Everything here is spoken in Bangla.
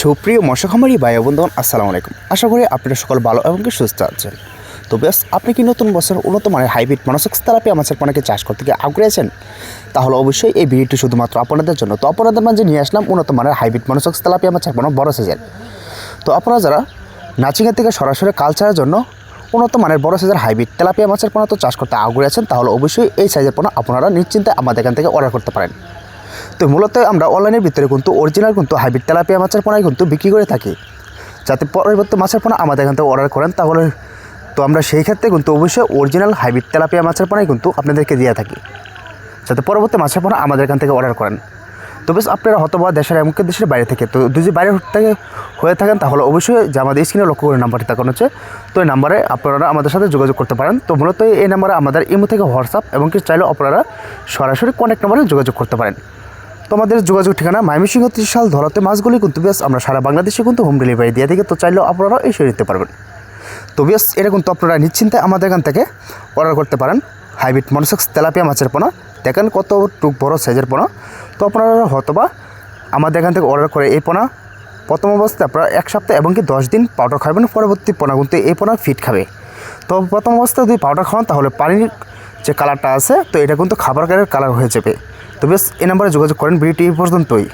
সুপ্রিয় মশা খামারি ভাই বন্ধুগণ আসসালামু আলাইকুম। আশা করি আপনারা সকল ভালো এবং সুস্থ আছেন। তো বেশ আপনি কি নতুন বছর উন্নত মানের হাইব্রিড মানসিক তেলাপিয়া মাছের পোনাকে চাষ করতে গিয়ে আগ্রহী আছেন? তাহলে অবশ্যই এই ভিডিওটি শুধুমাত্র আপনাদের জন্য। তো আপনাদের মাঝে নিয়ে আসলাম উন্নত মানের হাইব্রিড মানসিক তেলাপিয়া মাছের পোনা বড় সাইজের তো আপনারা যারা নাচিংয়ের থেকে সরাসরি কালচারের জন্য উন্নত মানের বড় সাইজের হাইব্রিড তেলাপিয়া মাছের পোনা তো চাষ করতে আগ্রহী আছেন, তাহলে অবশ্যই এই সাইজের পোনা আপনারা নিশ্চিন্তে আমাদের এখান থেকে অর্ডার করতে পারেন। তো মূলত আমরা অনলাইনের ভিতরে কিন্তু অরিজিনাল কিন্তু হাইব্রিড তেলাপিয়া মাছের পোনাই কিন্তু বিক্রি করে থাকি। যাতে পরবর্তী মাছের পোনা আমাদের এখান থেকে অর্ডার করেন, তাহলে তো আমরা সেই ক্ষেত্রে কিন্তু অবশ্যই অরিজিনাল হাইব্রিড তেলাপিয়া মাছের পোনাই কিন্তু আপনাদেরকে দিয়ে থাকি। যাতে পরবর্তী মাছের পোনা আমাদের এখান থেকে অর্ডার করেন। তো বেশ, আপনারা হতবা দেশের এমনকি দেশের বাইরে থেকে, তো যদি বাইরে থেকে হয়ে থাকেন, তাহলে অবশ্যই যে আমাদের স্ক্রিনে লক্ষ্য করে নাম্বারটি দেখানো হচ্ছে। তো এই নাম্বারে আপনারা আমাদের সাথে যোগাযোগ করতে পারেন। তো মূলত এই নাম্বারে আমাদের ইমো থেকে হোয়াটসঅ্যাপ এবং কি চাইলে আপনারা সরাসরি কন্ট্যাক্ট নাম্বারে যোগাযোগ করতে পারেন। তো আমাদের যোগাযোগ ঠিকানা ময়মনসিংহ ত্রিশাল ধরাতে মাছগুলি কিন্তু বেশ, আমরা সারা বাংলাদেশে কিন্তু হোম ডেলিভারি দিয়ে থাকি, তো চাইলেও আপনারা এসে নিতে পারবেন। তো বেশ, এটা কিন্তু আপনারা নিশ্চিন্তে আমাদের এখান থেকে অর্ডার করতে পারেন। হাইব্রিড মনসেক্স তেলাপিয়া মাছের পোনা, দেখেন কত টুক বড় সাইজের পোনা। তো আপনারা হয়তোবা আমাদের এখান থেকে অর্ডার করে এই পোনা, প্রথম অবস্থায় আপনারা এক সপ্তাহ এবং কি দশ দিন পাউডার খাবেন, পরবর্তী পোনা কিন্তু এই পোনা ফিট খাবে। তো প্রথম অবস্থায় যদি পাউডার খাওয়ান তাহলে পানির যে কালারটা আছে, তো এটা কিন্তু খাবার কালার হয়ে যাবে। তো বেশ, এই নাম্বারে যোগাযোগ করেন, ভিডিওটি পর্যন্তই।